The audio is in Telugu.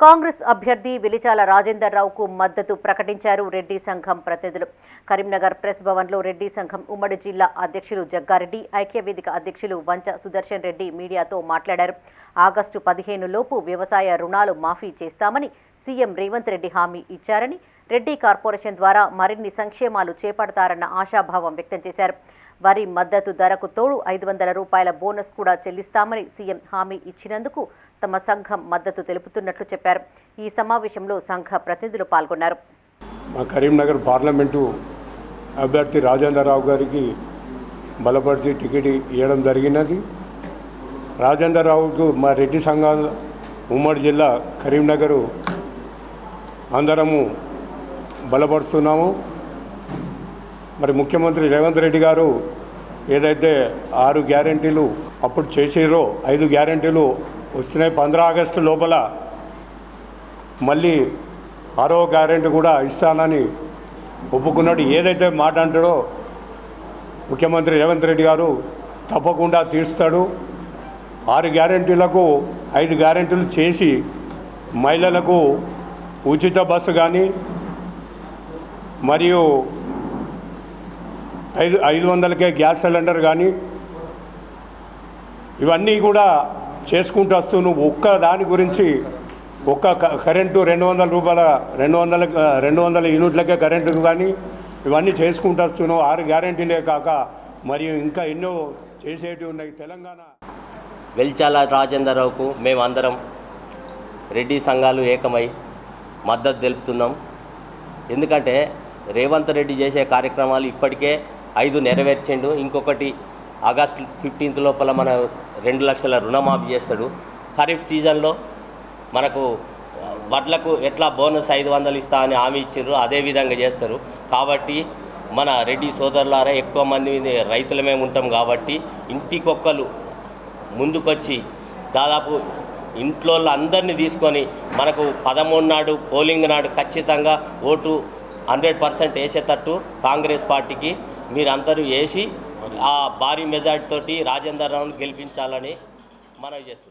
కాంగ్రెస్ అభ్యర్థి వెలిచాల రాజేందర్ రావుకు మద్దతు ప్రకటించారు రెడ్డి సంఘం ప్రతినిధులు. కరీంనగర్ ప్రెస్ భవన్లో రెడ్డి సంఘం ఉమ్మడి జిల్లా అధ్యక్షులు జగ్గారెడ్డి ఐక్యవేదిక అధ్యక్షులు వంచ సుదర్శన్ రెడ్డి మీడియాతో మాట్లాడారు. ఆగస్టు పదిహేను లోపు వ్యవసాయ రుణాలు మాఫీ చేస్తామని సీఎం రేవంత్ రెడ్డి హామీ ఇచ్చారని రెడ్డి కార్పొరేషన్ ద్వారా మరిన్ని సంక్షేమాలు చేపడతారన్న ఆశాభావం వ్యక్తం చేశారు. వరి మద్దతు ధరకు తోడు ఐదు వందల రూపాయల బోనస్ కూడా చెల్లిస్తామని సీఎం హామీ ఇచ్చినందుకు తమ సంఘం మద్దతు తెలుపుతున్నట్లు చెప్పారు. ఈ సమావేశంలో సంఘ ప్రతినిధులు పాల్గొన్నారు. మా కరీంనగర్ పార్లమెంటు అభ్యర్థి రాజేంద్రరావు గారికి బలపరిచి టికెట్ ఇవ్వడం జరిగినది. రాజేంద్రరావుకు మా రెడ్డి సంఘాల ఉమ్మడి జిల్లా కరీంనగరు అందరము బలపరుస్తున్నాము. మరి ముఖ్యమంత్రి రేవంత్ రెడ్డి గారు ఏదైతే ఆరు గ్యారెంటీలు అప్పుడు చేసిరో ఐదు గ్యారెంటీలు వస్తున్నాయి. పంద్రా ఆగస్టు లోపల మళ్ళీ ఆరో గ్యారంటీ కూడా ఇస్తానని ఒప్పుకున్నాడు. ఏదైతే మాట అంటాడో ముఖ్యమంత్రి రేవంత్ రెడ్డి గారు తప్పకుండా తీరుస్తాడు. ఆరు గ్యారెంటీలకు ఐదు గ్యారెంటీలు చేసి మహిళలకు ఉచిత బస్సు కానీ మరియు ఐదు ఐదు వందలకే గ్యాస్ సిలిండర్ కానీ ఇవన్నీ కూడా చేసుకుంటూ వస్తూ నువ్వు ఒక్క దాని గురించి ఒక్క క- కరెంటు రెండు వందల రూపాయల రెండు వందల రెండు వందల యూనిట్లకే కరెంటు కానీ ఇవన్నీ చేసుకుంటూ వస్తున్నావు ఆరు గ్యారెంటీలే కాక మరియు ఇంకా ఎన్నో చేసేటివి ఉన్నాయి తెలంగాణ. వెల్చాల రాజేంద్రరావుకు మేమందరం రెడ్డి సంఘాలు ఏకమై మద్దతు తెలుపుతున్నాం. ఎందుకంటే రేవంత్ రెడ్డి చేసే కార్యక్రమాలు ఇప్పటికే ఐదు నెరవేర్చిండు. ఇంకొకటి ఆగస్ట్ ఫిఫ్టీన్త్ లోపల మన రెండు లక్షల రుణమాఫీ చేస్తాడు. ఖరీఫ్ సీజన్లో మనకు వడ్లకు ఎట్లా బోనస్ ఐదు వందలు ఇస్తా అని హామీ ఇచ్చారు అదే విధంగా చేస్తారు. కాబట్టి మన రెడ్డి సోదరులారా ఎక్కువ మంది రైతులమే ఉంటాం కాబట్టి ఇంటికొక్కలు ముందుకొచ్చి దాదాపు ఇంట్లో అందరినీ తీసుకొని మనకు పదమూడు నాడు పోలింగ్ నాడు ఖచ్చితంగా ఓటు హండ్రెడ్ పర్సెంట్ వేసేటట్టు కాంగ్రెస్ పార్టీకి మీరందరూ వేసి ఆ భారీ మెజార్టీ తోటి రాజేందర్ రావును గెలిపించాలని మనవి చేస్తున్నాం.